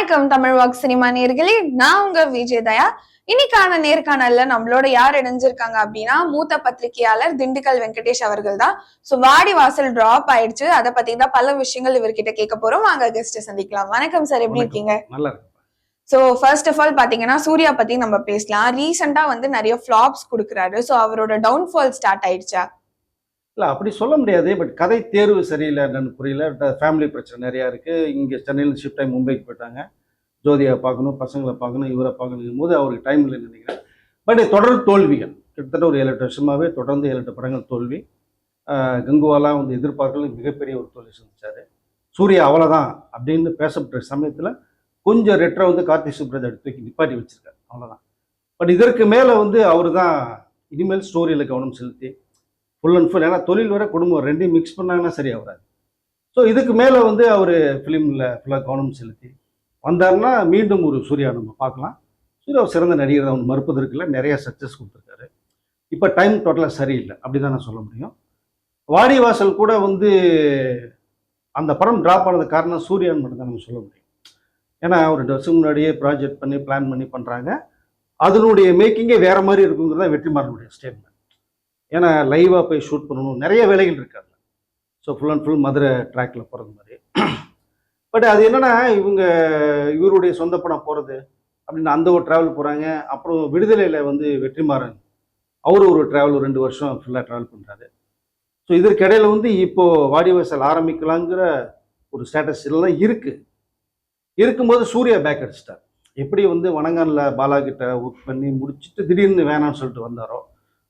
வணக்கம் Tamil walk cinema நேர்களே. நான் உங்க விஜய் தயா இன்னைக்கான நேர்காணல்ல நம்மளோட யார் இணைஞ்சிருக்காங்க அப்படின்னா மூத்த பத்திரிகையாளர் திண்டுக்கல் வெங்கடேஷ் அவர்கள் தான் சோ வாடி வாசல் டிராப் ஆயிடுச்சு. அதை பத்தி தான் பல விஷயங்கள் இவர்கிட்ட கேட்க போறோம். வாங்க கெஸ்ட் சந்திக்கலாம். வணக்கம் சார் எப்படி. இருக்கீங்க? சோ ஃபர்ஸ்ட் ஆஃப் ஆல் பாத்தீங்கன்னா சூர்யா பத்தி நம்ம பேசலாம். ரீசெண்டா வந்து நிறைய ஃபிளாப்ஸ் கொடுக்குறாரு. சோ அவரோட டவுன்ஃபால் ஸ்டார்ட் ஆயிடுச்சா? இல்லை அப்படி சொல்ல முடியாது பட் கதை தேர்வு சரியில்லை என்னன்னு புரியல. ஃபேமிலி பிரச்சனை நிறையா இருக்குது இங்கே சென்னையில் ஷிஃப்ட் ஆகி மும்பைக்கு போயிட்டாங்க. ஜோதியை பார்க்கணும் பசங்களை பார்க்கணும் இவரை பார்க்கணும் போது அவருக்கு டைம் இல்லைன்னு நினைக்கிறேன். பட் தொடர் தோல்விகள். கிட்டத்தட்ட ஒரு ஏழு எட்டு வருஷமாகவே தொடர்ந்து ஏழு எட்டு படங்கள் தோல்வி. ஆஹ் கங்குவாலாம் வந்து எதிர்பார்க்கல மிகப்பெரிய ஒரு தோல்வி சந்திச்சார். சூர்யா அவ்வளோதான் அப்படின்னு பேசப்பட்ட சமயத்தில் கொஞ்சம் ரெட்டரை வந்து கார்த்தி சுப்ரஜ் எடுத்து தூக்கி நிப்பாட்டி வச்சுருக்காரு. அவ்வளோதான் பட் இதற்கு மேலே வந்து அவர் தான் இனிமேல் ஸ்டோரியில் கவனம் செலுத்தி ஃபுல் அண்ட் ஃபுல் ஏன்னா தொழில் வர குடும்பம் ரெண்டையும் மிக்ஸ் பண்ணாங்கன்னா சரியாக வராது ஸோ இதுக்கு மேலே வந்து அவர் ஃபிலிமில் ஃபுல்லாக கவனம் செலுத்தி வந்தாருன்னா மீண்டும் ஒரு சூர்யா நம்ம பார்க்கலாம். சூர்யா சிறந்த நடிகர் தான். அவன் மறுப்பதற்குள்ள நிறைய சக்ஸஸ் கொடுத்துருக்காரு. இப்போ டைம் டோட்டலாக சரியில்லை. அப்படி தான் நான் சொல்ல முடியும். வாடிவாசல் கூட வந்து அந்த படம் ட்ராப் ஆனது காரணம் சூர்யான்னு மட்டும் தான் நம்ம சொல்ல முடியும். ஏன்னா ஒரு ட்ரெஸ்ஸுக்கு முன்னாடியே ப்ராஜெக்ட் பண்ணி பிளான் பண்ணி பண்ணுறாங்க அதனுடைய மேக்கிங்கே வேறு மாதிரி இருக்குங்கிறது வெற்றிமாறனுடைய ஸ்டேட்மெண்ட் ஏன்னா லைவாக போய் ஷூட் பண்ணணும். நிறைய வேலைகள் இருக்காது so full and full Madurai ட்ராக்ல போகிறது மாதிரி. பட் அது என்னன்னா இவங்க இவருடைய சொந்த படம் போகிறது அப்படின்னு அந்த ஒரு ட்ராவல் போகிறாங்க அப்புறம் விடுதலையில் வந்து வெற்றிமாறன் அவர் ஒரு ட்ராவல் ரெண்டு வருஷம் ஃபுல்லாக ட்ராவல் பண்ணுறாரு ஸோ இதற்கிடையில் வந்து இப்போது வாடிவாசல் ஆரம்பிக்கலாங்கிற ஒரு ஸ்டேட்டஸ் எல்லாம் இருக்குது இருக்கும்போது சூர்யா பேக் அடிச்சிட்டார். எப்படி வந்து வணங்கானில் பாலா கிட்ட ஒர்க் பண்ணி முடிச்சுட்டு திடீர்னு வேணாம்னு சொல்லிட்டு வந்தாரோ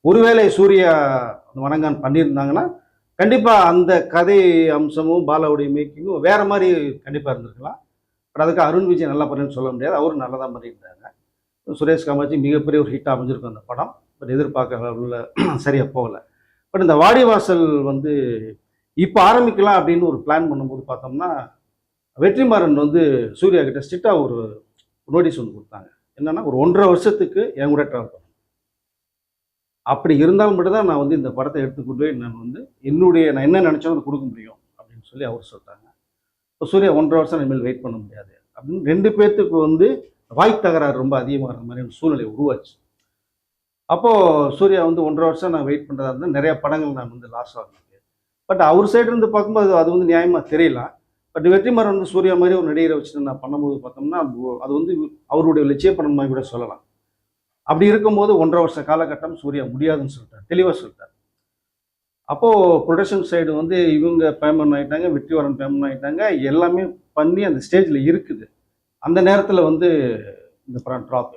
ஒருவேளை சூர்யா அந்த வணங்கான் பண்ணியிருந்தாங்கன்னா கண்டிப்பாக அந்த கதை அம்சமும் பாலாவுடைய மேக்கிங்கும் வேறு மாதிரி கண்டிப்பாக இருந்திருக்கலாம். பட் அதுக்கு அருண் விஜய் நல்லா பண்ணுன்னு சொல்ல முடியாது. அவரும் நல்லா தான் பண்ணியிருந்தாங்க. சுரேஷ் காமாட்சி மிகப்பெரிய ஒரு ஹிட் அமைஞ்சிருக்கும் அந்த படம். பட் எதிர்பார்க்க உள்ள சரியாக போகலை. பட் இந்த வாடிவாசல் வந்து இப்போ ஆரம்பிக்கலாம் அப்படின்னு ஒரு பிளான் பண்ணும்போது பார்த்தோம்னா வெற்றிமாறன் வந்து சூர்யா கிட்ட ஸ்ட்ரிக்டாக ஒரு நோட்டீஸ் ஒன்று கொடுத்தாங்க. என்னென்னா ஒரு ஒன்றரை வருஷத்துக்கு என் கூட ட்ராவல் அப்படி இருந்தால் மட்டும்தான் நான் வந்து இந்த படத்தை எடுத்துக்கொண்டு போய் நான் வந்து என்னுடைய நான் என்ன நினச்சாலும் அதை கொடுக்க முடியும் அப்படின்னு சொல்லி அவர் சொல்லிட்டாங்க. இப்போ சூர்யா ஒன்றரை வருஷம் இனிமேல் வெயிட் பண்ண முடியாது. அப்படின்னு ரெண்டு பேர்த்துக்கு வந்து வாய் தகராறு ரொம்ப அதிகமாகிற மாதிரியான சூழ்நிலை உருவாச்சு. அப்போது சூர்யா வந்து ஒன்றரை வருஷம் நான் வெயிட் பண்ணுறதா இருந்தால் நிறைய படங்கள் நான் வந்து லாஸ் ஆகிருக்கு பட் அவர் சைடு இருந்து பார்க்கும்போது அது வந்து நியாயமாக தெரியல. பட் வெற்றிமாறன் வந்து சூர்யா மாதிரி ஒரு நடிகரை வச்சுட்டு நான் பண்ணும்போது பார்த்தோம்னா அது- அது வந்து அவருடைய லட்சிய படம் மாதிரி கூட சொல்லலாம். அப்படி இருக்கும்போது ஒன்றரை வருஷ காலகட்டம் சூர்யா முடியாதுன்னு சொல்லிட்டார். தெளிவாக சொல்லிட்டார். அப்போது ப்ரொடக்ஷன் சைடு வந்து இவங்க பேமெண்ட் ஆகிட்டாங்க வெற்றிவரன் பேமெண்ட் ஆகிட்டாங்க எல்லாமே பண்ணி அந்த ஸ்டேஜில் இருக்குது. அந்த நேரத்தில் வந்து இந்த படம் ட்ராப்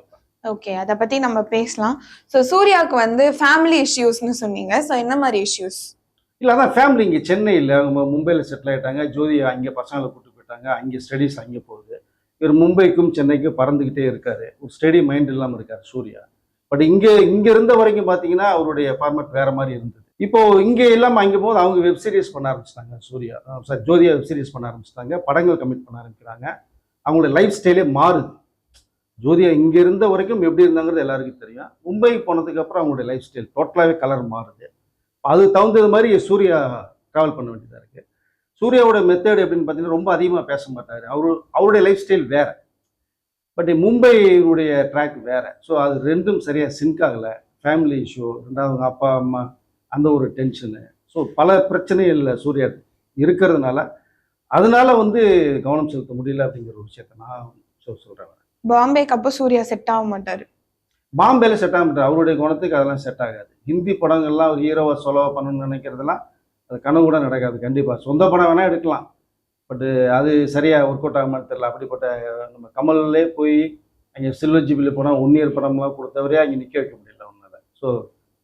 ஓகே அதை பத்தி நம்ம பேசலாம். சோ சூர்யாவுக்கு வந்து ஃபேமிலி இஷ்யூஸ்னு சொன்னீங்க. சோ என்ன மாதிரி இஷ்யூஸ் இல்லை அதான் ஃபேமிலி இங்கே சென்னையில் அவங்க மும்பையில் செட்டில் ஆகிட்டாங்க ஜோதி அங்கே பசங்களை கூட்டு போயிட்டாங்க. அங்கே ஸ்டடீஸ் அங்கே போகுது. இவர் மும்பைக்கும் சென்னைக்கும் பறந்துக்கிட்டே இருக்கார். ஒரு ஸ்டெடி மைண்ட் இல்லாமல் இருக்கார் சூர்யா. பட் இங்கே இங்கே இருந்த வரைக்கும் பார்த்தீங்கன்னா அவருடைய ஃபார்மேட் வேற மாதிரி இருந்தது. இப்போ இங்கே இல்லாமல் அங்கே போது அவங்க வெப் சீரிஸ் பண்ண ஆரம்பிச்சிட்டாங்க சூர்யா. சாரி ஜோதியா வெப் சீரிஸ் பண்ண ஆரம்பிச்சிட்டாங்க. படங்கள் கமிட் பண்ண ஆரம்பிக்கிறாங்க. அவங்களுடைய லைஃப் ஸ்டைலே மாறுது. ஜோதியா இங்கே இருந்த வரைக்கும் எப்படி இருந்தாங்கிறது எல்லாருக்கும் தெரியும். மும்பை போனதுக்கப்புறம் அவங்களுடைய லைஃப் ஸ்டைல் டோட்டலாகவே கலர் மாறுது. அது தகுந்தது மாதிரி சூர்யா ட்ராவல் பண்ண வேண்டியதாக இருக்குது சூர்யாவோட மெத்தட் எப்படின்னு பார்த்தீங்கன்னா ரொம்ப அதிகமாக பேச மாட்டார். அவரு அவருடைய லைஃப் ஸ்டைல் வேற. பட் மும்பையுடைய ட்ராக் வேற. ஸோ அது ரெண்டும் சரியாக சிங்க் ஆகலை. ஃபேமிலி இஷ்யூ ரெண்டாவது அப்பா அம்மா அந்த ஒரு டென்ஷனு ஸோ பல பிரச்சனைகள் சூர்யா இருக்கிறதுனால. அதனால வந்து கவனம் செலுத்த முடியல அப்படிங்கிற ஒரு விஷயத்த நான் சொ- சொல்றேன். பாம்பேக்கு அப்போ சூர்யா செட் ஆக மாட்டாரு. பாம்பேல செட் ஆக மாட்டார். அவருடைய குணத்துக்கு அதெல்லாம் செட் ஆகாது. ஹிந்தி படங்கள்லாம் ஒரு ஹீரோவை சொலவ பண்ணணும்னு நினைக்கிறதெல்லாம் அது கனவு கூட நடக்காது கண்டிப்பாக சொந்த படம் வேணால் எடுக்கலாம். பட்டு அது சரியாக ஒர்க் அவுட் ஆகாமல் தெரியல. அப்படிப்பட்ட நம்ம கமல்லே போய் அங்கே சில்வர் ஜிபியில் போனால் ஒன் இயர் படம்லாம் கொடுத்தவரே அங்கே நிற்க வைக்க முடியல ஒன்றால் ஸோ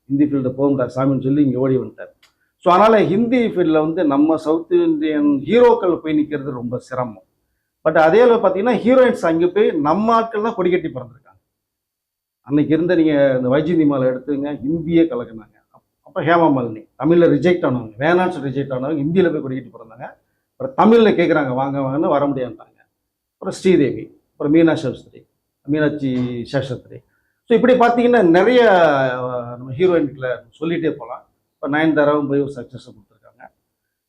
ஹிந்தி ஃபீல்டு போக முடியாது. சாமின்னு சொல்லி இங்கே ஓடி வந்துட்டார். ஸோ அதனால் ஹிந்தி ஃபீல்டில் வந்து நம்ம சவுத் இந்தியன் ஹீரோக்கள் போய் நிற்கிறது ரொம்ப சிரமம். பட் அதே அளவு பார்த்தீங்கன்னா ஹீரோயின்ஸ் அங்கே போய் நம்ம ஆட்கள் தான் கொடி கட்டி பிறந்திருக்காங்க. அன்னைக்கு இருந்த நீங்கள் இந்த வைஜிந்தி மாலை எடுத்துங்க ஹிந்தியே கலக்குனாங்க அப்போ ஹேமா மாலினி. தமிழில் ரிஜெக்ட் ஆனவங்க வேணான்னு சொல்லி ரிஜெக்ட் ஆனவங்க ஹிந்தியில் போய் கொடிக்கிட்டு பிறந்தாங்க. அப்புறம் தமிழில் கேட்குறாங்க வாங்க வாங்கன்னு வர முடியாதுட்டாங்க அப்புறம் ஸ்ரீதேவி அப்புறம் மீனா சாஸ்திரி மீனாட்சி சேஷத்ரி. ஸோ இப்படி பார்த்தீங்கன்னா நிறைய நம்ம ஹீரோயின்களை சொல்லிகிட்டே போகலாம் இப்போ நயன்தாராவும் போய் ஒரு சக்ஸஸை கொடுத்துருக்காங்க.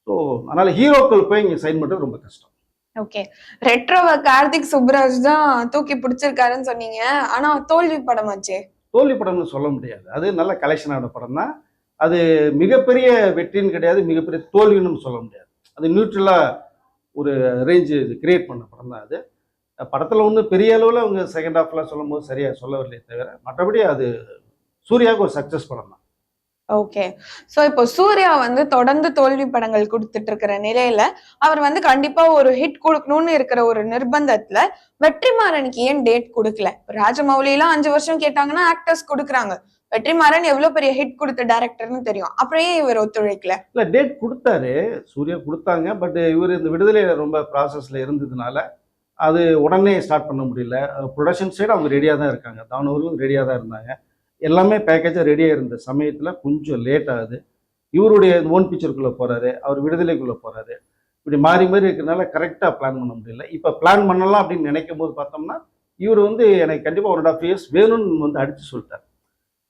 ஸோ அதனால் ஹீரோக்கள் போய் இங்கே சைன் பண்ணுறது ரொம்ப கஷ்டம். ஓகே ரெட்ரோவை கார்த்திக் சுப்ராஜ் தான் தூக்கி பிடிச்சிருக்காருன்னு சொன்னீங்க. ஆனா தோல்வி படமாச்சே? தோல்வி படம்னு சொல்ல முடியாது. அது நல்ல கலெக்ஷனான படம் தான் அது மிகப்பெரிய வெற்றின்னு கிடையாது மிகப்பெரிய தோல்வின்னு சொல்ல முடியாது. அது நியூட்ரலாக ஒரு ரேஞ்சு இது கிரியேட் பண்ண படம் தான் அது படத்தில் ஒன்றும் பெரிய அளவில் அவங்க செகண்ட் ஹாஃப்லாம் சொல்லும் போது சரியாக சொல்லவில்லையே தவிர மற்றபடி அது சூர்யாவுக்கு ஒரு சக்ஸஸ் படம் தான் ஓகே ஸோ இப்போ சூர்யா வந்து தொடர்ந்து தோல்வி படங்கள் கொடுத்துட்டு இருக்கிற நிலையில அவர் வந்து கண்டிப்பா ஒரு ஹிட் கொடுக்கணும்னு இருக்கிற ஒரு நிர்பந்தத்துல வெற்றிமாறனுக்கு ஏன் டேட் கொடுக்கல? ராஜமௌலி எல்லாம் அஞ்சு வருஷம் கேட்டாங்கன்னா ஆக்டர்ஸ் கொடுக்குறாங்க. வெற்றிமாறன் எவ்வளவு பெரிய ஹிட் கொடுத்த டேரக்டர்னு தெரியும். அப்புறம் இவர் ஒத்துழைக்கல? இல்ல டேட் கொடுத்தாரு. சூர்யா கொடுத்தாங்க. பட் இவர் இந்த விடுதலை ரொம்ப ப்ராசஸில் இருந்ததுனால அது உடனே ஸ்டார்ட் பண்ண முடியல. ப்ரொடக்ஷன் சைடு அவங்க ரெடியாக தான் இருக்காங்க. தானவர்களும் ரெடியாக தான் இருந்தாங்க. எல்லாமே பேக்கேஜாக ரெடியாக இருந்த சமயத்தில் கொஞ்சம் லேட் ஆகுது. இவருடைய ஓன் பிக்சருக்குள்ளே போகிறாரு அவர் விடுதலைக்குள்ளே போகிறாரு இப்படி மாறி மாறி இருக்கிறனால கரெக்டாக பிளான் பண்ண முடியல. இப்போ பிளான் பண்ணலாம் அப்படின்னு நினைக்கும் போது பார்த்தோம்னா இவர் வந்து எனக்கு கண்டிப்பாக ஒன் அண்ட் ஆஃப் இயர்ஸ் வேணும்னு வந்து அடித்து சொல்லிட்டார்.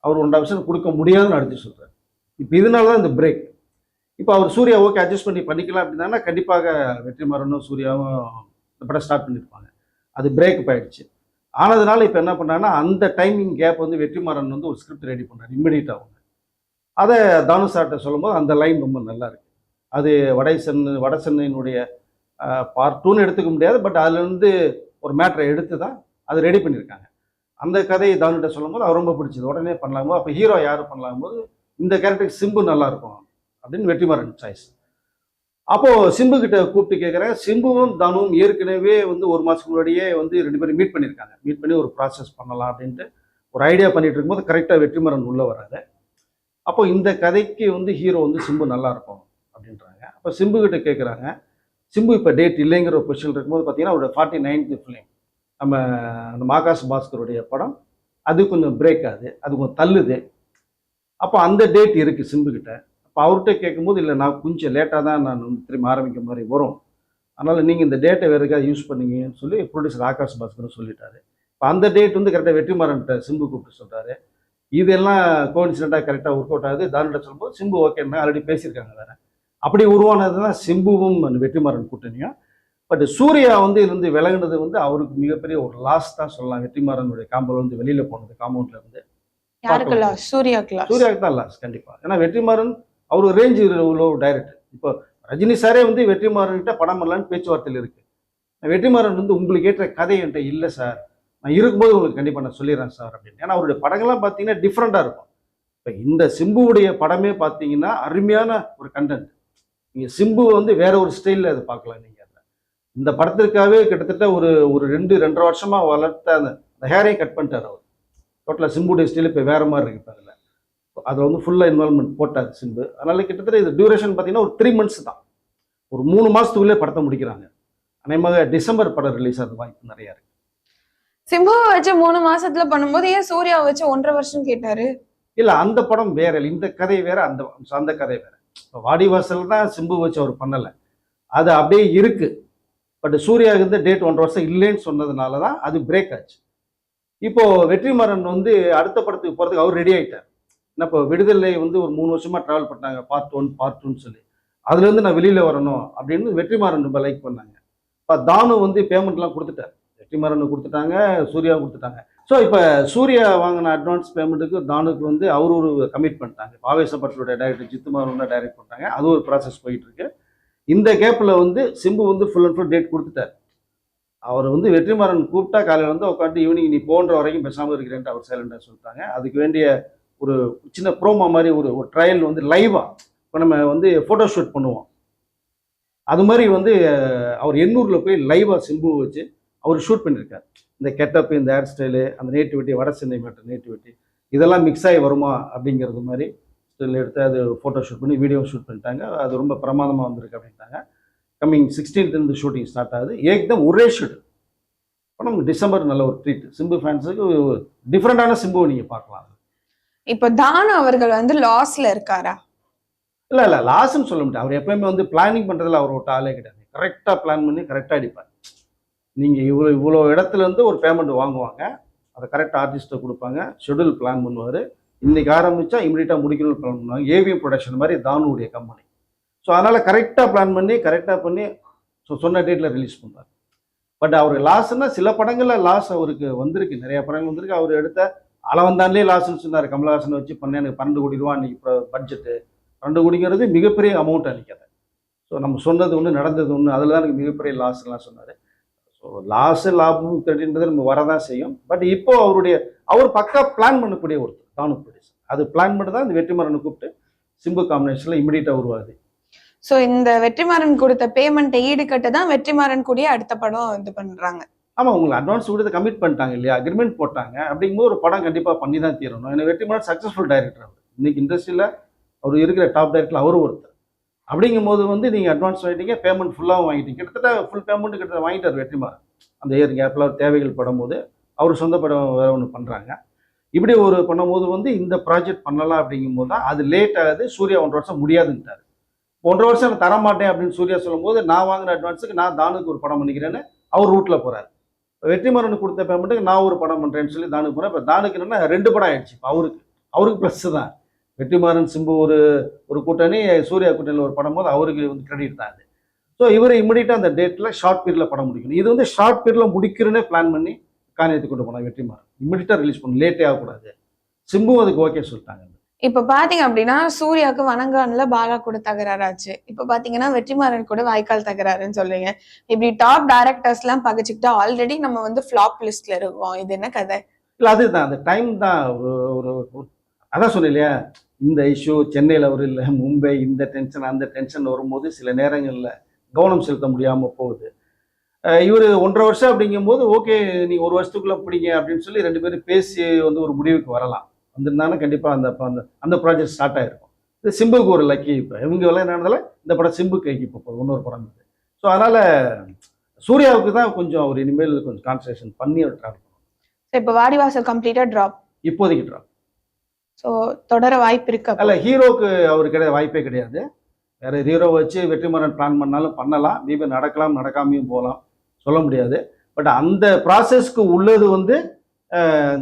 அவர் ஒன்றா ஆஃப் கொடுக்க முடியாதுன்னு அடிச்சு சொல்கிறார் இப்போ இதனால தான் இந்த பிரேக் இப்போ அவர் சூர்யா ஓகே அட்ஜஸ்ட் பண்ணி பண்ணிக்கலாம் அப்படின்னா கண்டிப்பாக வெற்றிமாறனும் சூர்யாவும் இந்த படம் ஸ்டார்ட் பண்ணியிருப்பாங்க அது பிரேக் ஆயிடுச்சு. ஆனதுனால இப்போ என்ன பண்ணாங்கன்னா அந்த டைமிங் கேப் வந்து வெற்றிமாறன் வந்து ஒரு ஸ்கிரிப்ட் ரெடி பண்ணார் இம்மிடியட்டாக அவங்க அதை தானு சார்ட்ட சொல்லும்போது அந்த லைன் ரொம்ப நல்லா இருக்கு. அது வடை வடசென்னையினுடைய பார்ட் டூன்னு எடுத்துக்க முடியாது பட் அதுலேருந்து ஒரு மேட்ரை எடுத்து தான் அது ரெடி பண்ணியிருக்காங்க அந்த கதையை தானுகிட்ட சொல்லும்போது அவர் ரொம்ப பிடிச்சது. உடனே பண்ணலாமோ அப்போ ஹீரோ யார் பண்ணலாம் போது இந்த கேரக்டருக்கு சிம்பு நல்லா இருக்கும் அப்படின்னு வெற்றிமாறன் சாய்ஸ் அப்போது சிம்பு கிட்ட கூப்பிட்டு கேட்குறேன் சிம்புவும் தனுவும் ஏற்கனவே வந்து ஒரு மாதத்துக்கு முன்னாடியே வந்து ரெண்டு பேரும் மீட் பண்ணியிருக்காங்க மீட் பண்ணி ஒரு ப்ராசஸ் பண்ணலாம் அப்படின்ட்டு ஒரு ஐடியா பண்ணிட்டு இருக்கும்போது கரெக்டாக வெற்றிமாறன் உள்ளே வராது அப்போ இந்த கதைக்கு வந்து ஹீரோ வந்து சிம்பு நல்லா இருக்கும் அப்படின்றாங்க. அப்போ சிம்பு கிட்ட கேட்குறாங்க சிம்பு இப்போ டேட் இல்லைங்கிற ஒரு பொசிஷன் இருக்கும்போது பார்த்தீங்கன்னா அவரோட ஃபார்ட்டி நைன்த் ஃபிலிம் நம்ம அந்த மாகாஷ் பாஸ்கருடைய படம் அது கொஞ்சம் பிரேக் ஆகுது அது கொஞ்சம் தள்ளுது. அப்போ அந்த டேட் இருக்குது சிம்புக்கிட்ட அப்போ அவர்கிட்ட கேட்கும்போது இல்லை நான் கொஞ்சம் லேட்டாக தான் நான் வந்து திரும்ப ஆரம்பிக்க மாதிரி வரும். அதனால் நீங்கள் இந்த டேட்டை வேறு எதுக்காக யூஸ் பண்ணீங்கன்னு சொல்லி ப்ரொடியூசர் ஆகாஷ் பாஸ்கர் சொல்லிட்டாரு. இப்போ அந்த டேட் வந்து கரெக்டாக வெற்றிமாறன்ட்ட சிம்பு கூப்பிட்டு சொல்கிறாரு இதெல்லாம் கோயின்சிடென்ட்டாக கரெக்டாக ஒர்க் அவுட் ஆகுது. தானிட்ட சொல்லும்போது சிம்பு ஓகேன்னா ஆல்ரெடி பேசியிருக்காங்க வேறு. அப்படி உருவானது தான் சிம்புவும் அந்த வெற்றிமாறன் கூட்டணியும் பட் சூர்யா வந்து இதுலேருந்து விலகுனது வந்து அவருக்கு மிகப்பெரிய ஒரு லாஸ் தான் சொல்லலாம். வெற்றிமாறனுடைய காம்பல் வந்து வெளியில் போனது காம்பவுண்ட்ல இருந்து சூர்யாக்கு லாஸ் சூர்யாவுக்கு தான் லாஸ் கண்டிப்பாக ஏன்னா வெற்றிமாறன் அவர் ரேஞ்சு உள்ள டைரக்டர் இப்போ ரஜினி சாரே வந்து வெற்றிமாறன் கிட்ட படம் பண்ணலான்னு பேச்சுவார்த்தையில் இருக்கு. வெற்றிமாறன் வந்து உங்களுக்கு ஏற்ற கதை என்கிட்ட இல்லை சார் நான் இருக்கும்போது உங்களுக்கு கண்டிப்பாக நான் சொல்லிடுறேன் சார் அப்படின்னு. ஏன்னா அவருடைய படங்கள்லாம் பார்த்தீங்கன்னா டிஃப்ரெண்ட்டாக இருக்கும். இப்போ இந்த சிம்புவுடைய படமே பார்த்தீங்கன்னா அருமையான ஒரு கண்டென்ட் நீங்கள் சிம்பு வந்து வேற ஒரு ஸ்டைலில் அதை பார்க்கலாம். நீங்கள் இந்த படத்திற்காகவே கிட்டத்தட்ட ஒரு ஒரு ரெண்டு ரெண்டரை வருஷமாக வளர்த்த அந்த ஹேரையும் கட் பண்ணிட்டார் அவர். டோட்டலாக சிம்புடைய ஸ்டைல் இப்போ வேற மாதிரி இருக்கு இப்போ அதில். அதில் வந்து ஃபுல்லாக இன்வால்மெண்ட் போட்டார் சிம்பு. அதனால கிட்டத்தட்ட இது டியூரேஷன் பார்த்தீங்கன்னா ஒரு த்ரீ மந்த்ஸ் தான். ஒரு மூணு மாதத்துக்குள்ளே படத்தை முடிக்கிறாங்க. அநேகமாக டிசம்பர் படம் ரிலீஸ் ஆகிறது வாய்ப்பு நிறையா இருக்கு. சிம்புவை வச்சு மூணு மாசத்துல பண்ணும்போது ஏன் சூர்யாவை வச்சு ஒன்றரை வருஷம் கேட்டாரு? இல்லை அந்த படம் வேற இல்லை. இந்த கதை வேற அந்த அந்த கதை வேற. இப்போ வாடிவாசல் தான் சிம்பு வச்சு அவர் பண்ணலை. அது அப்படியே இருக்கு. பட் சூர்யாவுக்கு வந்து டேட் ஒன்றரை வருஷம் இல்லைன்னு சொன்னதுனால தான் அது பிரேக் ஆச்சு. இப்போது வெற்றிமாறன் வந்து அடுத்த படத்துக்கு போகிறதுக்கு அவர் ரெடி ஆகிட்டார் என்ன இப்போ விடுதலை வந்து ஒரு மூணு வருஷமாக ட்ராவல் பண்ணாங்க பார்ட் ஒன் பார்ட் டூன்னு சொல்லி. அதுலேருந்து நான் வெளியில் வரணும் அப்படின்னு வெற்றிமாறன் ரொம்ப லைக் பண்ணாங்க. இப்போ தானு வந்து பேமெண்ட்லாம் கொடுத்துட்டார். வெற்றிமாறன் கொடுத்துட்டாங்க சூர்யா கொடுத்துட்டாங்க. ஸோ இப்போ சூர்யா வாங்கின அட்வான்ஸ் பேமெண்ட்டுக்கு தானுக்கு வந்து அவர் ஒரு கமிட் பண்ணிட்டாங்க இப்போ ஆவேசப்பட்டோட டைரக்டர் ஜித்துமாரன் டைரக்ட் பண்ணிட்டாங்க. அது ஒரு ப்ராசஸ் போயிட்டுருக்கு இந்த கேப்பில் வந்து சிம்பு வந்து ஃபுல் அண்ட் ஃபுல் டேட் கொடுத்துட்டார். அவர் வந்து வெற்றிமாறன் கூப்பிட்டா காலையில் வந்து உட்காந்து ஈவினிங் நீ போன்ற வரைக்கும் பேசாமல் இருக்கிறேன்ட்டு அவர் சைலண்டாக சொல்லிட்டாங்க. அதுக்கு வேண்டிய ஒரு சின்ன ப்ரோமோ மாதிரி ஒரு ஒரு ட்ரையல் வந்து லைவாக இப்போ நம்ம வந்து ஃபோட்டோ ஷூட் பண்ணுவோம். அது மாதிரி வந்து அவர் எண்ணூரில் போய் லைவாக சிம்பு வச்சு அவர் ஷூட் பண்ணியிருக்கார் இந்த கெட்டப்பு இந்த ஹேர் ஸ்டைலு அந்த நேட்டிவிட்டி வட சென்னை மேட்டர் நேட்டிவிட்டி இதெல்லாம் மிக்ஸ் ஆகி வருமா அப்படிங்கிறது மாதிரி எடுத்து அது ஃபோட்டோ ஷூட் பண்ணி வீடியோ ஷூட் பண்ணிட்டாங்க. அது ரொம்ப பிரமாதமாக வந்திருக்கு அப்படின்ட்டாங்க. கம்மிங் சிக்ஸ்டீன்த்லேருந்து ஷூட்டிங் ஸ்டார்ட் ஆகுது. ஏக்தம் ஒரே ஷூட் இப்போ நமக்கு டிசம்பர் நல்ல ஒரு ட்ரீட் சிம்பு ஃபேன்ஸுக்கு டிஃப்ரெண்ட்டான சிம்புவை நீங்கள் பார்க்கலாம். இப்ப தானு அவர்கள் வந்து லாஸ்ல இருக்காரா? இல்லை இல்லை. லாஸ்ன்னு சொல்ல முடியாது. அவர் எப்பயுமே வந்து பிளானிங் பண்ணுறதுல அவர் ஒரு ஆளே கிடையாது. கரெக்டாக பிளான் பண்ணி கரெக்டாக அடிப்பார். நீங்கள் இவ்வளோ இவ்வளோ இடத்துல இருந்து ஒரு பேமெண்ட் வாங்குவாங்க. அதை கரெக்டாக ஆர்டிஸ்ட்டை கொடுப்பாங்க. ஷெடியூல் பிளான் பண்ணுவார். இன்றைக்கி ஆரம்பித்தா இமீடியட்டாக முடிக்கணும்னு பிளான் பண்ணுவாங்க. ஏவிஎம் ப்ரொடக்ஷன் மாதிரி தானுடைய கம்பெனி ஸோ அதனால் கரெக்டாக பிளான் பண்ணி கரெக்டாக பண்ணி ஸோ சொன்ன டேட்டில் ரிலீஸ் பண்ணார் பட் அவர் லாஸ்னால் சில படங்களில் லாஸ் அவருக்கு வந்திருக்கு. நிறைய படங்கள் வந்திருக்கு. அவர் எடுத்த அளவந்தான்லேயே லாஸ்ன்னு சொன்னார். கமலஹாசனை வச்சு பண்ண எனக்கு பன்னெண்டு கோடி ரூபா அன்றைக்கி பட்ஜெட்டு பன்னெண்டு கோடிங்கிறது மிகப்பெரிய அமௌண்ட் அன்றைக்கி அதை. ஸோ நம்ம சொன்னது ஒன்று நடந்தது ஒன்று அதில் தான் எனக்கு மிகப்பெரிய லாஸ்லாம் சொன்னார். ஸோ லாஸு லாபம் அப்படின்றது நம்ம வரதான் செய்யும். பட் இப்போ அவருடைய அவர் பக்கா பிளான் பண்ணக்கூடிய ஒருத்தர். தானு ப்ரொடியூசர் அது பிளான் பண்ணி தான் இந்த வெற்றிமாறனை கூப்பிட்டு சிம்பு காம்பினேஷனில் இமிடியட்டாக உருவாகுது. சோ இந்த வெற்றிமாறன் கொடுத்த பேமெண்ட்டை ஈடுகட்ட தான் வெற்றிமாறன் கூடிய அடுத்த படம் இது பண்றாங்க. ஆமாம் உங்களுக்கு அட்வான்ஸ் கொடுத்து கமிட் பண்ணிட்டாங்க இல்லையா? அக்ரிமெண்ட் போட்டாங்க. அப்படிங்கும்போது ஒரு படம் கண்டிப்பாக பண்ணி தான் தீரணும். ஏன்னா வெற்றிமாறன் சக்ஸஸ்ஃபுல் டைரக்டர் அவர். இன்னைக்கு இண்டஸ்ட்ரியில் அவர் இருக்கிற டாப் டைரக்டர் அவரும் ஒருத்தர். அப்படிங்கும்போது வந்து நீங்கள் அட்வான்ஸ் வாங்கிட்டீங்க பேமெண்ட் ஃபுல்லாகவும் வாங்கிட்டீங்க. கிட்டத்தட்ட ஃபுல் பேமெண்ட் கிட்டத்தட்ட வாங்கிட்டார் வெற்றிமாறன். அந்த இயர் கேப்பில் தேவைகள் படும்போது அவர் சொந்த படம் வேற ஒன்று பண்ணுறாங்க இப்படி ஒரு பண்ணும்போது வந்து இந்த ப்ராஜெக்ட் பண்ணலாம் அப்படிங்கும்போது தான் அது லேட் ஆகுது. சூர்யா ஒன்றரை வருஷம் முடியாதுன்ட்டார். ஒன்றரை வருஷம் நான் தரமாட்டேன் அப்படின்னு சூர்யா சொல்லும்போது நான் வாங்கின அட்வான்ஸுக்கு நான் தானுக்கு ஒரு படம் பண்ணிக்கிறேன்னு அவர் ரூட்டில் போகிறார் வெற்றிமாறனுக்கு கொடுத்த பேமெண்ட்டுக்கு நான் ஒரு படம் பண்ணுறேன்னு சொல்லி தானுக்கு போகிறேன் இப்போ தானுக்கு என்னென்னா ரெண்டு படம் ஆயிடுச்சு. இப்போ அவருக்கு அவருக்கு ப்ளஸ் தான். வெற்றிமாறன் சிம்பு ஒரு ஒரு கூட்டணி சூர்யா கூட்டணியில் ஒரு படம் போது அவருக்கு வந்து கிரெடிட் தான் அது. ஸோ இவர் இமிடியட்டாக அந்த டேட்டில் ஷார்ட் பீரியடில் படம் முடிக்கணும். இது வந்து ஷார்ட் பீரியடில் முடிக்கிறேன்னே பிளான் பண்ணி காரியத்தை கொண்டு போனால் வெற்றிமாறன். இமிடியட்டாக ரிலீஸ் பண்ணணும் லேட்டே ஆகக்கூடாது. சிம்பு அதுக்கு ஓகே சொல்லிட்டாங்க. இப்ப பாத்தீங்க அப்படின்னா சூர்யாவுக்கு வணங்கான்ல பாலா கூட தகராறாச்சு. இப்ப பாத்தீங்கன்னா வெற்றிமாறன் கூட வாய்க்கால் தகராறுன்னு சொல்றீங்க. இப்படி டாப் டைரக்டர்ஸ் எல்லாம் பகச்சுக்கிட்டு ஆல்ரெடி நம்ம வந்து ஃபிளாப் லிஸ்ட்ல இருக்கோம். இது என்ன கதை? இல்லை அதுதான். அந்த டைம் தான் ஒரு அதான் சொன்னேன் இல்லையா? இந்த இஷ்யூ சென்னையில் ஒரு இல்லை மும்பை இந்த டென்ஷன் அந்த டென்ஷன் வரும்போது சில நேரங்களில் கவனம் செலுத்த முடியாமல் போகுது. இவர் ஒன்றரை வருஷம் அப்படிங்கும்போது ஓகே நீ ஒரு வருஷத்துக்குள்ளே பிடிங்க அப்படின்னு சொல்லி ரெண்டு பேரும் பேசி வந்து ஒரு முடிவுக்கு வரலாம். வந்திருந்தாங்கன்னா கண்டிப்பாக அந்த அந்த அந்த ப்ராஜெக்ட் ஸ்டார்ட் ஆகிருக்கும் இது சிம்புக்கு ஒரு லக்கி இப்போ. இவங்க எல்லாம் என்னதுனால இந்த படம் சிம்பு கைக்கு இப்போ இன்னொரு படம் இது. ஸோ அதனால் சூர்யாவுக்கு தான் கொஞ்சம் அவர் இனிமேல் கொஞ்சம் கான்சன்ட்ரேஷன் பண்ணி ட்ராவல் So, இப்ப வாடிவாசல் கம்ப்ளீட்டா டிராப் இப்போதைக்கு ட்ராவல் சோ தொடர வாய்ப்பு இருக்கு. அல்ல ஹீரோக்கு அவர் கிடையாது வாய்ப்பே கிடையாது. வேற ஹீரோ வச்சு வெற்றிமாறன் பிளான் பண்ணாலும் பண்ணலாம். மேபி நடக்கலாம் நடக்காமையும் போகலாம். சொல்ல முடியாது. பட் அந்த ப்ராசஸ்க்கு உள்ளது வந்து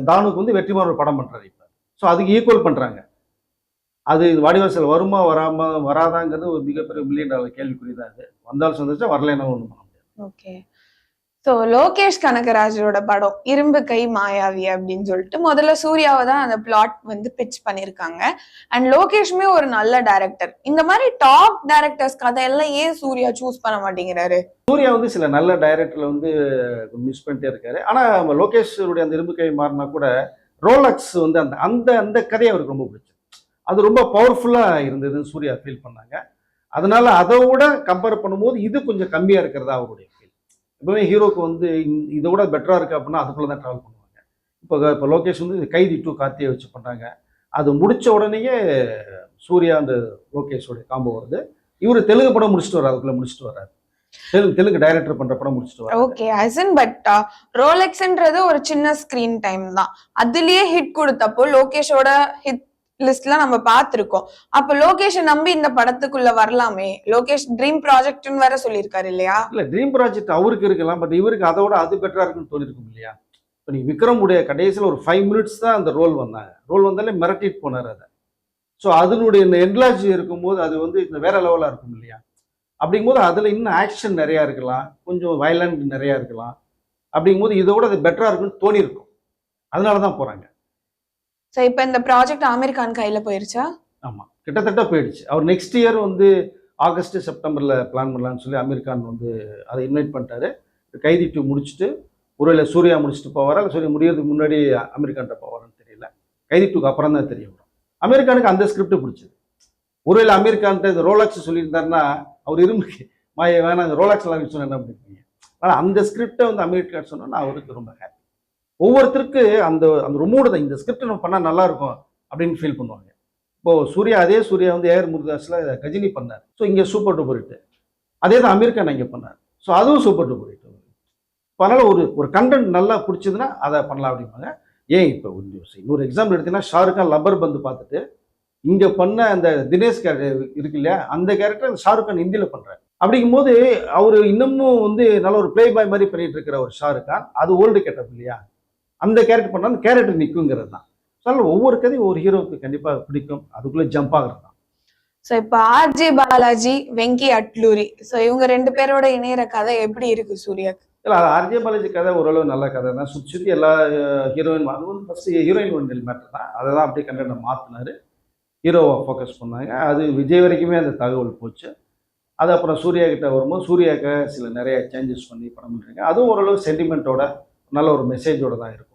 தானுக்கு வந்து வெற்றிமாறன் படம் பண்ணுறாரு இப்போ. ஸோ அதுக்கு ஈக்குவல் பண்ணுறாங்க அது வாடிவாசல் வருமா வராமா வராதாங்கிறது ஒரு மிகப்பெரிய மில்லியன் டாலர் கேள்விக்குறி தான் அது. வந்தாலும் சந்தோஷம் வரலைன்னா ஒன்றும் பண்ண முடியாது. ஓகே ஸோ லோகேஷ் கனகராஜரோட படம் இரும்பு கை மாயாவி அப்படின்னு சொல்லிட்டு முதல்ல சூர்யாவை தான் அந்த பிளாட் வந்து பிட்ச் பண்ணியிருக்காங்க. அண்ட் லோகேஷுமே ஒரு நல்ல டைரக்டர் இந்த மாதிரி டாப் டைரக்டர்ஸ் கதையெல்லாம் ஏன் சூர்யா சூஸ் பண்ண மாட்டேங்கிறாரு? சூர்யா வந்து சில நல்ல டைரக்டர்ல வந்து மிஸ் பண்ணிட்டே இருக்காரு. ஆனா நம்ம லோகேஷருடைய அந்த இரும்பு கை மாறினா கூட ரோலக்ஸ் வந்து அந்த அந்த அந்த கதையை அவருக்கு ரொம்ப பிடிச்சது. அது ரொம்ப பவர்ஃபுல்லா இருந்ததுன்னு சூர்யா ஃபீல் பண்ணாங்க. அதனால அதை விட கம்பேர் பண்ணும்போது இது கொஞ்சம் கம்மியா இருக்கிறதா அவருடைய எப்பவுமே ஹீரோக்கு வந்து இதை விட பெட்டராக இருக்குது அப்படின்னா அதுக்குள்ளே தான் ட்ராவல் பண்ணுவாங்க. இப்போ இப்போ லோகேஷ் வந்து கைதி டூ கார்த்தியை வச்சு பண்ணுறாங்க அது முடிச்ச உடனேயே சூர்யா அந்த லோகேஷோட காம்போ வருது. இவர் தெலுங்கு படம் முடிச்சுட்டு வர்றாரு அதுக்குள்ளே முடிச்சுட்டு வர்றாரு. தெலுங்கு தெலுங்கு டைரக்டர் பண்ற படம் முடிச்சுட்டு வர ஓகே அசன் பட் ரோலெக்ஸ்ன்றது uh, ஒரு சின்ன ஸ்கிரீன் டைம் தான். அதுலயே ஹிட் கொடுத்தப்போ லோகேஷோட ஹிட் லிஸ்ட்லாம் நம்ம பார்த்துருக்கோம். அப்ப லோகேஷை நம்பி இந்த படத்துக்குள்ள வரலாமே. லோகேஷ் ட்ரீம் ப்ராஜெக்ட்னு வேற சொல்லியிருக்காரு இல்லையா? இல்ல ட்ரீம் ப்ராஜெக்ட் அவருக்கு இருக்கலாம் பட் இவருக்கு அதை விட அது பெட்டரா இருக்குன்னு தோணிருக்கும் இல்லையா? இப்போ நீங்க விக்ரமுடைய கடைசியில் ஒரு ஃபைவ் மினிட்ஸ் தான் அந்த ரோல் வந்தாங்க. ரோல் வந்தாலே மிரட்டிட்டு போனார் அதை. ஸோ அதனுடைய இந்த என்லாஜி இருக்கும்போது அது வந்து இந்த வேற லெவலாக இருக்கும் இல்லையா? அப்படிங்கும்போது அதில் இன்னும் ஆக்ஷன் நிறையா இருக்கலாம். கொஞ்சம் வயலண்ட் நிறையா இருக்கலாம். அப்படிங்கும்போது இதோட அது பெட்டராக இருக்குன்னு தோணியிருக்கும். அதனால தான் போகிறாங்க ஸோ இப்போ இந்த ப்ராஜெக்ட் ஆமீர் கான் போயிடுச்சா போயிருச்சா? ஆமாம் கிட்டத்தட்ட போயிடுச்சு. அவர் நெக்ஸ்ட் இயர் வந்து ஆகஸ்ட் செப்டம்பரில் பிளான் பண்ணலான்னு சொல்லி அமீர் கான் வந்து அதை இன்வைட் பண்ணிட்டாரு. கைதி டூ முடிச்சுட்டு ஒருவேளை சூர்யா முடிச்சுட்டு போவாரா? இல்லை சூர்யா முடியறதுக்கு முன்னாடி அமீர் கான்ட்ட போவாரான்னு தெரியல. கைதி டூக்கு அப்புறம் தான் தெரிய வரும். அமீர் கானுக்கு அந்த ஸ்கிரிப்ட் பிடிச்சது. ஒருவேளை அமீர் கான்ட்ட இந்த ரோலாக்ஸ் சொல்லியிருந்தாருன்னா அவர் இரும்பு மாய வேணாம் இந்த ரோலாக்ஸ் எல்லாம் சொன்னேன் என்ன பண்ணிருக்கீங்க ஆனால் அந்த ஸ்கிரிப்டை வந்து அமீர் கான் சொன்னா அவருக்கு ரொம்ப ஹாப்பி ஒவ்வொருத்தருக்கு அந்த அந்த ரொமோட தான் இந்த ஸ்கிரிப்ட் நம்ம பண்ணால் நல்லாயிருக்கும் அப்படின்னு ஃபீல் பண்ணுவாங்க. இப்போ சூர்யா அதே சூர்யா வந்து ஏஆர் முருகாஸில் கஜினி பண்ணார். ஸோ இங்கே சூப்பர் டூப்பர் ஹிட் அதே தான் அமீர் கான் இங்கே பண்ணார். ஸோ அதுவும் சூப்பர் டூப்பர் ஹிட் இப்போ ஒரு ஒரு கண்டென்ட் நல்லா பிடிச்சதுன்னா அதை பண்ணலாம் அப்படிம்பாங்க. ஏன் இப்போ இன்னொரு எக்ஸாம்பிள் எடுத்தீங்கன்னா ஷாருக்கான் லப்பர் பந்து பார்த்துட்டு இங்கே பண்ண அந்த தினேஷ் கேரக்டர் இருக்கு இல்லையா அந்த கேரக்டர் அந்த ஷாருக்கான் ஹிந்தியில் பண்ணுறாரு அப்படிங்கும்போது அவர் இன்னமும் வந்து நல்ல ஒரு ப்ளே பாய் மாதிரி பண்ணிட்டு இருக்கிற ஒரு ஷாருக்கான் அது ஓல்டு கேட்டப் இல்லையா? அந்த கேரக்டர் பண்ணால் அந்த கேரக்டர் நிற்குங்கிறது தான். ஸோ அதனால ஒவ்வொரு கதையும் ஒவ்வொரு ஹீரோவுக்கு கண்டிப்பாக பிடிக்கும். அதுக்குள்ளே ஜம்ப் ஆகிறது தான். சோ இப்ப ஆர்ஜே பாலாஜி வெங்கி அட்லூரி சோ இவங்க ரெண்டு பேரோட இணையற கதை எப்படி இருக்கு சூர்யாக்கு? இல்லை அது ஆர்ஜே பாலாஜி கதை ஓரளவு நல்ல கதை தான். சுற்றி சுற்றி எல்லா ஹீரோயின் அது வந்து ஃபஸ்ட்டு ஹீரோயின் ஒன்றில் மேட்டர் தான். அதை தான் அப்படியே கண்டென்ட்டை மாற்றினாரு ஹீரோவை ஃபோக்கஸ் பண்ணாங்க. அது விஜய் வரைக்குமே அந்த தகவல் போச்சு. அது அப்புறம் சூர்யா கிட்ட வரும்போது சூர்யாக்க சில நிறைய சேஞ்சஸ் பண்ணி படம் பண்ணுறாங்க அதுவும் ஓரளவு சென்டிமெண்ட்டோட நல்ல ஒரு மெசேஜோட தான் இருக்கும்.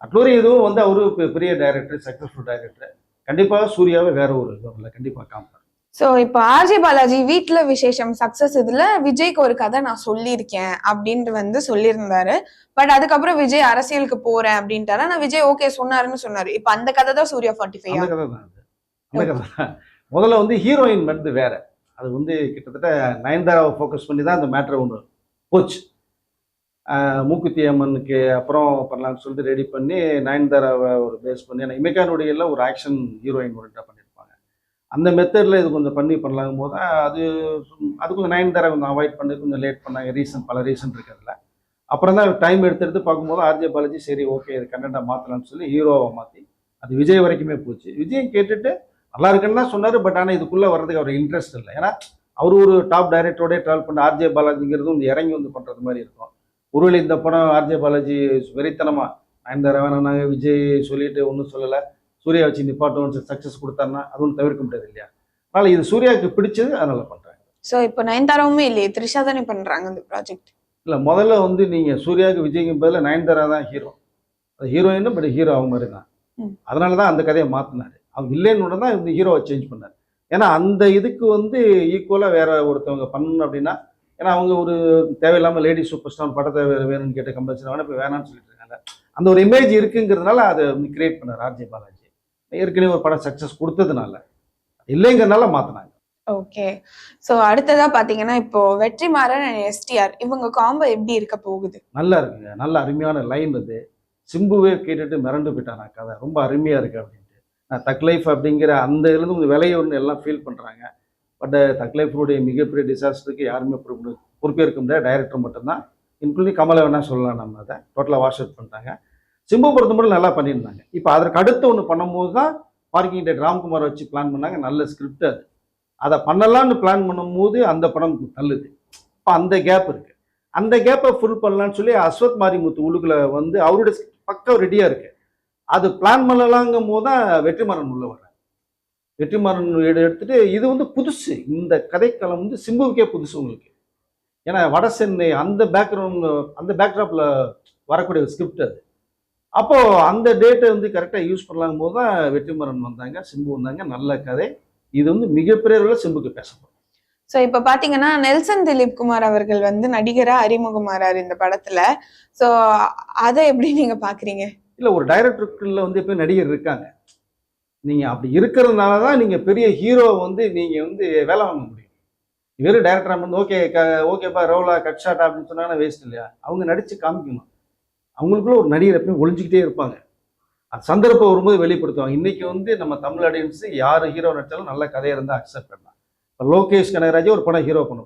அட்லூரி இதுவும் வந்து அவரு பெரிய டைரக்டர் சக்ஸஸ்ஃபுல் டைரக்டர் கண்டிப்பாக சூர்யாவை வேற ஒரு லெவலில் கண்டிப்பாக காமிப்பார் சோ இப்ப ஆர்ஜே பாலாஜி வீட்ல விசேஷம் சக்சஸ் இதுல விஜய்க்கு ஒரு கதை நான் சொல்லியிருக்கேன் அப்படின்ட்டு வந்து சொல்லியிருந்தாரு. பட் அதுக்கப்புறம் விஜய் அரசியலுக்கு போறேன் அப்படின்ட்டாரு? ஆனா விஜய் ஓகே சொன்னாருன்னு சொன்னாரு. இப்ப அந்த கதை தான் சூர்யா ஃபார்ட்டி ஃபைவ் அந்த கதை தான் அந்த கதை தான். முதல்ல வந்து ஹீரோயின் வந்து வேற. அது வந்து கிட்டத்தட்ட நயன்தாராவை ஃபோக்கஸ் பண்ணி தான் அந்த மேட்ரு ஒன்று போச்சு. மூக்குத்தி அம்மனுக்கு அப்புறம் பண்ணலாம்னு சொல்லிட்டு ரெடி பண்ணி நயன்தாராவை ஒரு பேஸ் பண்ணி ஏன்னா இமைக்கானுடைய எல்லாம் ஒரு ஆக்ஷன் ஹீரோயின் ஒன்றாக பண்ணியிருப்பாங்க. அந்த மெத்தடில் இது கொஞ்சம் பண்ணி பண்ணலாங்கும் போது அது அது கொஞ்சம் நயன்தாரா கொஞ்சம் அவாய்ட் பண்ணி கொஞ்சம் லேட் பண்ணாங்க. ரீசன் பல ரீசன் இருக்கிறதுல அப்புறம் தான் டைம் எடுத்து எடுத்து பார்க்கும்போது ஆர்ஜே பாலாஜி சரி ஓகே இது கண்டென்ட்டாக மாற்றலாம்னு சொல்லி ஹீரோவை மாற்றி அது விஜய் வரைக்குமே போச்சு. விஜய் கேட்டுட்டு நல்லா இருக்குன்னு தான் சொன்னார் பட் ஆனால் இதுக்குள்ளே வர்றதுக்கு அவர் இன்ட்ரெஸ்ட் இல்லை. ஏன்னா அவர் ஒரு டாப் டைரக்டரோடய ட்ராவல் பண்ண ஆர்ஜே பாலாஜிங்கிறது வந்து இறங்கி வந்து பண்ணுறது மாதிரி இருக்கும். ஒருவேளை இந்த படம் ஆர்ஜே பாலாஜி வெறித்தனமாக நயன்தாரா வேணாங்க விஜய் சொல்லிட்டு ஒன்றும் சொல்லலை. சூர்யா வச்சு நிப்பாட்டும் சக்ஸஸ் கொடுத்தாருன்னா அது ஒன்றும் தவிர்க்க முடியாது இல்லையா? அதனால் இது சூர்யாவுக்கு பிடிச்சது அதனால் பண்ணுறாங்க சோ இப்ப நயன்தாராவுமே இல்லையே த்ரிஷா தானே பண்றாங்க இந்த ப்ராஜெக்ட் இல்லை முதல்ல வந்து நீங்கள் சூர்யாவுக்கு விஜய்க்கு பதில் நயன்தாரா தான் ஹீரோ அது ஹீரோயின் பட் ஹீரோ அவங்க மாதிரி தான். அதனால தான் அந்த கதையை மாற்றினாரு அவங்க இல்லைன்னு தான் இந்த ஹீரோவை சேஞ்ச் பண்ணார். ஏன்னா அந்த இதுக்கு வந்து ஈக்குவலாக வேற ஒருத்தவங்க பண்ணணும் அப்படின்னா ஏன்னா அவங்க ஒரு தேவையில்லாமல் லேடி சூப்பர் ஸ்டார் படத்தை வேணும்னு கேட்டு கம்பல்சரி வேணா இப்போ வேணாம்னு சொல்லிட்டு இருக்காங்க. அந்த ஒரு இமேஜ் இருக்குங்கிறதுனால அதை வந்து கிரியேட் பண்ணார் ஆர்ஜே பாலாஜி. ஏற்கனவே ஒரு படம் சக்ஸஸ் கொடுத்ததுனால. இல்லைங்கிறதுனால மாற்றினாங்க ஓகே சோ அடுத்ததா பாத்தீங்கன்னா இப்போ வெற்றிமாறன் எஸ்டிஆர் இவங்க காம்போ எப்படி இருக்க போகுது? நல்லா இருக்குங்க. நல்ல அருமையான லைன் அது. சிம்புவே கேட்டுட்டு மிரண்டு போயிட்டான் கதை ரொம்ப அருமையாக இருக்கு அப்படின்ட்டு. நான் தக் லைஃப் அப்படிங்கிற அந்த இதுலேருந்து கொஞ்சம் விலையுன்னு எல்லாம் ஃபீல் பண்ணுறாங்க பட் uh, தக் லைஃப்னுடைய மிகப்பெரிய டிசாஸ்டருக்கு யாருமே பொறுப்பு பொறுப்பேற்க முடியாது. டைரக்டர் மட்டும்தான். இன்க்ளூடிங் கமலை வேணால் சொல்லலாம் நம்ம அதை. டோட்டலாக வாஷ் அவுட் பண்ணிட்டாங்க. சிம்பு பொறுத்த மட்டும் நல்லா பண்ணியிருந்தாங்க. இப்போ அதற்கு அடுத்து ஒன்று பண்ணும்போது தான் பார்க்கிங் டேட் ராம்குமார் வச்சு பிளான் பண்ணாங்க. நல்ல ஸ்கிரிப்ட் அது. அதை பண்ணலான்னு பிளான் பண்ணும்போது அந்த படம் தள்ளுது. இப்போ அந்த கேப் இருக்குது அந்த கேப்பை ஃபுல் பண்ணலான்னு சொல்லி அஸ்வத் மாரிமுத்து உழுகில் வந்து அவருடைய பக்கம் ரெடியாக இருக்குது அது பிளான் பண்ணலாங்கும் போது தான் வெற்றிமாறன் உள்ள வர்றாரு. வெற்றிமாறன் எடு- எடுத்துட்டு இது வந்து புதுசு. இந்த கதைக்களம் வந்து சிம்புவுக்கே புதுசு உங்களுக்கு. ஏன்னா வட சென்னை அந்த பேக்ரவுண்ட் அந்த பேக்ராப்பில் வரக்கூடிய ஸ்கிரிப்ட் அது. அப்போ அந்த டேட்டை வந்து கரெக்டாக யூஸ் பண்ணலாங்கும் போது தான் வெற்றிமாறன் வந்தாங்க சிம்பு வந்தாங்க நல்ல கதை. இது வந்து மிகப்பெரிய அளவில் சிம்புக்கு பேசப்படும். சோ இப்ப பாத்தீங்கன்னா நெல்சன் திலீப் குமார் அவர்கள் வந்து நடிகரா அறிமுகமாறாரு இந்த படத்துல. சோ அதை எப்படி நீங்க பாக்குறீங்க? இல்லை ஒரு டைரக்டருக்குள்ள வந்து எப்பயும் நடிகர் இருக்காங்க. நீங்கள் அப்படி இருக்கிறதுனால தான் நீங்கள் பெரிய ஹீரோ வந்து நீங்கள் வந்து வேலை வாங்க முடியும். வெறும் டேரக்டர் வந்து ஓகே க ஓகேப்பா ரோலா கட் ஷாட் அப்படின்னு சொன்னாங்கன்னா வேஸ்ட் இல்லையா? அவங்க நடித்து காமிக்கணும் அவங்களுக்குள்ள ஒரு நடிகர் எப்பயும் ஒழிஞ்சிக்கிட்டே இருப்பாங்க. அது சந்தர்ப்பம் வரும்போது வெளிப்படுத்துவாங்க. இன்றைக்கி வந்து நம்ம தமிழ் ஆடியன்ஸ் யார் ஹீரோ நடித்தாலும் நல்ல கதையாக இருந்தால் அக்செப்ட் பண்ணலாம். இப்போ லோகேஷ் கனகராஜே ஒரு படம் ஹீரோ பண்ண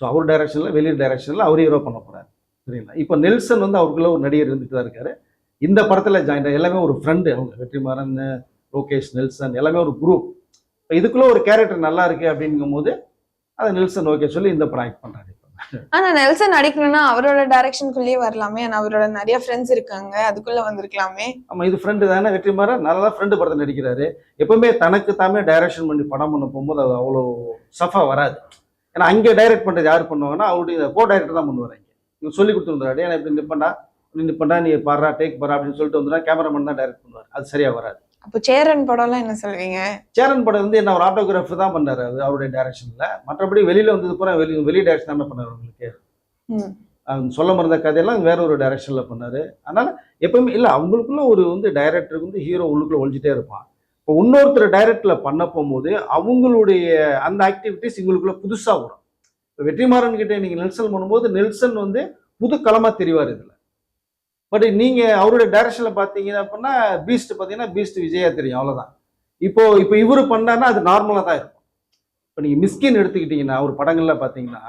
ஸோ அவர் டைரக்ஷனில் வெளியூர் டைரக்ஷனில் அவர் ஹீரோ பண்ண சரிங்களா இப்போ நெல்சன் வந்து அவருக்குள்ள ஒரு நடிகர் இருந்துட்டு தான் இருக்காரு. இந்த படத்தில் ஜாயின் எல்லாமே ஒரு ஃப்ரெண்டு அவங்க வெற்றிமாறன் லோகேஷ் நெல்சன் எல்லாமே ஒரு குரூப் இப்போ இதுக்குள்ள ஒரு கேரக்டர் நல்லா இருக்கு அப்படிங்கும் போது அதை நெல்சன் ஓகே சொல்லி இந்த படம் ஆக்ட் பண்ணுறாரு ஆனா நெல்சன் நடிக்கணும்னா அவரோட டைரக்ஷனுக்குள்ளேயே வரலாமே ஆனா அவரோட நிறைய ஃப்ரெண்ட்ஸ் இருக்காங்க அதுக்குள்ள வந்திருக்கலாமே. ஆமாம் இது ஃப்ரெண்டு தானே வெற்றிமாறன் நல்லா ஃப்ரெண்டு படத்தை நடிக்கிறாரு. எப்பவுமே தனக்கு தாமே டைரக்ஷன் பண்ணி படம் பண்ண போகும்போது அது அவ்வளோ சஃபா வராது. ஏன்னா அங்கே டைரக்ட் பண்ணுறது யார் பண்ணுவாங்கன்னா அவருடைய கோ டைரக்டர் தான் பண்ணுவார் இங்கே இவங்க சொல்லி கொடுத்துருந்தாரு ஏன்னா இப்படி நிப்பண்டா இப்படி நிப்பண்டா நீ பாடுறா டேக் பாரா அப்படின்னு சொல்லிட்டு வந்துனா கேமராமேன் தான் டைரக்ட் பண்ணுவார். அது சரியா வராது. அப்போ சேரன் படம்லாம் என்ன சொல்வீங்க? சேரன் படம் வந்து என்ன ஒரு ஆட்டோகிராஃப் தான் பண்ணாரு அது அவருடைய டைரக்ஷன்ல மற்றபடி வெளியில வந்தது பூரா வெளி வெளி டைரக்ஷன் தான் பண்ணாரு உங்களுக்கு. சொல்ல மறந்த கதையெல்லாம் வேற ஒரு டைரக்ஷன்ல பண்ணாரு. அதனால எப்பவுமே இல்லை அவங்களுக்குள்ள ஒரு வந்து டைரக்டருக்கு வந்து ஹீரோ உள்ளுக்குள்ள ஒழிஞ்சிட்டே இருப்பான். இப்போ இன்னொருத்தர் டைரக்ட்ல பண்ண போகும்போது அவங்களுடைய அந்த ஆக்டிவிட்டிஸ் இவங்களுக்குள்ள புதுசா வரும். இப்போ வெற்றிமாறன் கிட்ட நீங்க நெல்சன் பண்ணும்போது நெல்சன் வந்து புது களமா தெரிவார் இதுல. பட் நீங்கள் அவருடைய டைரக்ஷனில் பார்த்தீங்க அப்படின்னா பீஸ்ட் பார்த்தீங்கன்னா பீஸ்ட் விஜயா தெரியும் அவ்வளோதான் இப்போ இப்போ இவரு பண்ணாருன்னா அது நார்மலாக தான் இருக்கும். இப்போ நீங்கள் மிஸ்கின் எடுத்துக்கிட்டீங்கன்னா ஒரு படங்களில் பார்த்தீங்கன்னா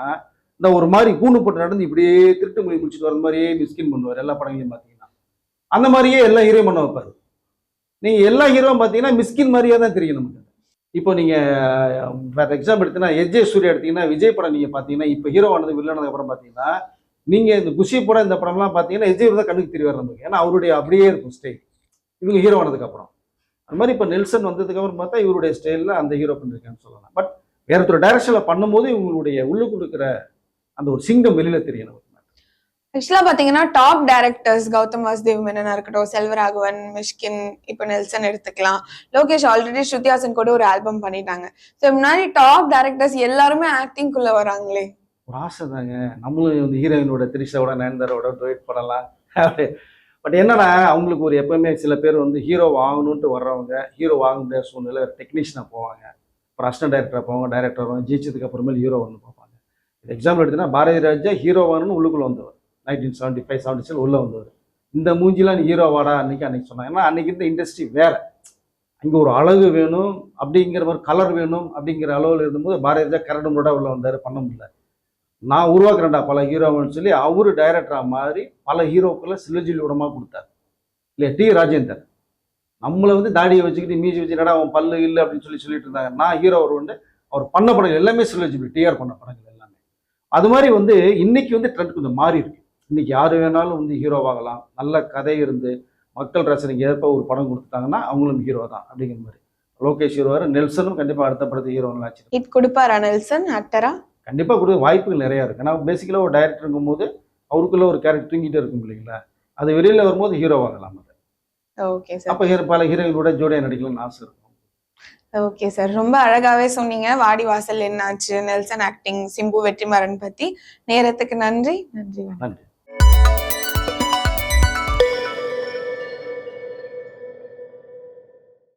இந்த ஒரு மாதிரி கூண்டு போட்டு நடந்து இப்படியே திருட்டு மொழி முடிச்சுட்டு வர மாதிரியே மிஸ்கின் பண்ணுவார் எல்லா படங்களையும் பார்த்தீங்கன்னா. அந்த மாதிரியே எல்லா ஹீரோயும் பண்ண வைப்பார். நீங்கள் எல்லா ஹீரோவும் பார்த்தீங்கன்னா மிஸ்கின் மாதிரியே தான் தெரியும் நமக்கு. இப்போ நீங்கள் வேறு எக்ஸாம்பிள் எடுத்தீங்கன்னா எஜே சூர்யா எடுத்தீங்கன்னா விஜய் படம் நீங்கள் பார்த்தீங்கன்னா இப்போ ஹீரோ ஆனது வில்லனதுக்கு அப்புறம் நீங்கள் இந்த குஷி படம் இந்த படம்லாம் பார்த்தீங்கன்னா விஜய் தான் கண்ணுக்கு தெரிய நமக்கு ஏன்னா அவருடைய அப்படியே இருக்கும் ஸ்டைல் இவங்க ஹீரோ ஆனதுக்கப்புறம் அந்த அது மாதிரி இப்போ நெல்சன் வந்ததுக்கப்புறம் பார்த்தா இவருடைய ஸ்டைலில் அந்த ஹீரோ பண்ணிருக்கேன்னு சொல்லலாம். பட் வேற ஒரு டைரக்ஷனில் பண்ணும்போது இவங்களுடைய உள்ளுக்குள்ள இருக்கிற அந்த ஒரு சிங்கம் வெளியில் தெரியணும். ஆக்சுவலாக பார்த்தீங்கன்னா டாப் டைரக்டர்ஸ் கௌதம் வாசுதேவ் மேனனா இருக்கட்டும் செல்வராகவன் மிஷ்கின் இப்போ நெல்சன் எடுத்துக்கலாம். லோகேஷ் ஆல்ரெடி ஸ்ருதிஹாசன் கூட ஒரு ஆல்பம் பண்ணிட்டாங்க. ஸோ முன்னாடி டாப் டேரக்டர்ஸ் எல்லாருமே ஆக்டிங்குள்ளே வராங்களே. ஒரு ஆசை தாங்க. நம்மளும் வந்து ஹீரோயினோட திரிஷாவோட நயன்தாரோட டொயட் பண்ணலாம். பட் என்னன்னா அவங்களுக்கு ஒரு எப்பவுமே சில பேர் வந்து ஹீரோ வாங்கணுன்ட்டு வர்றவங்க ஹீரோ வாங்க சூழ்நிலை டெக்னீஷியனாக போவாங்க. அப்புறம் அசிஸ்டன்ட் டைரக்டராக போவாங்க டைரக்டர் வருவாங்க ஜெயிச்சதுக்கு அப்புறமேல் ஹீரோ வந்து பார்ப்பாங்க. எக்ஸாம்பிள் எடுத்தீங்கன்னா பாரதி ராஜா ஹீரோ வாங்கணும்னு உள்ளுக்குள்ளே வந்தவர். Nineteen seventy five seventy six உள்ளே வந்தவர். இந்த மூஞ்சிலாம் நீ ஹீரோ வாடா அன்றைக்கி சொன்னாங்க. ஏன்னா அன்றைக்கி இருந்த இண்டஸ்ட்ரி வேறு. அங்கே ஒரு அழகு வேணும் அப்படிங்கிற ஒரு கலர் வேணும் அப்படிங்கிற அளவில் இருந்தபோது பாரதி ராஜா கரடு முரடாக உள்ளே வந்தார் பண்ண முடியல. நான் உருவாக்குறேன்டா பல ஹீரோன்னு சொல்லி அவர் டைரக்டராக மாதிரி பல ஹீரோக்களை சிலஜில் விடமா கொடுத்தார். இல்லையா? டி. ராஜேந்தர் நம்மளை வந்து தாடியை வச்சுக்கிட்டு மீசி என்னடா அவன் பல்லு இல்லை அப்படின்னு சொல்லி சொல்லிட்டு இருந்தாங்க. நான் ஹீரோ வருவேன் அவர் பண்ண படங்கள் எல்லாமே சிலஜிபிள் டிஆர் பண்ண படங்கள் எல்லாமே. அது மாதிரி வந்து இன்னைக்கு வந்து ட்ரெண்ட் கொஞ்சம் மாறி இருக்கு. இன்னைக்கு யார் வேணாலும் வந்து ஹீரோவாகலாம் நல்ல கதை இருந்து மக்கள் ரசனைக்கு ஏற்ப ஒரு படம் கொடுத்துட்டாங்கன்னா அவங்களும் ஹீரோ தான் அப்படிங்கிற மாதிரி. லோகேஷ் ஹீரோவார் நெல்சனும் கண்டிப்பாக அடுத்த படத்தை ஹீரோன்னு ஆச்சு இது கொடுப்பாரா நெல்சன்? ஆக்டரா கண்டிப்பாக கொடுக்க வாய்ப்புகள் நிறையா இருக்குது ஏன்னா பேசிக்கலாக ஒரு டைரக்டருங்கும் போது அவருக்குள்ள ஒரு கேரக்டர் தூங்கிட்டே இருக்கும் இல்லைங்களா? அது வெளியில் வரும்போது ஹீரோ வாங்கலாம் அது. ஓகே சார் அப்போ ஹீரோ பல ஹீரோயினோட ஜோடியாக நடிக்கலாம்னு ஆசை இருக்கும். ஓகே சார் ரொம்ப அழகாவே சொன்னீங்க. வாடி வாசல் என்னாச்சு நெல்சன் ஆக்டிங் சிம்பு வெற்றிமாறன் பத்தி. நேரத்துக்கு நன்றி. நன்றி நன்றி.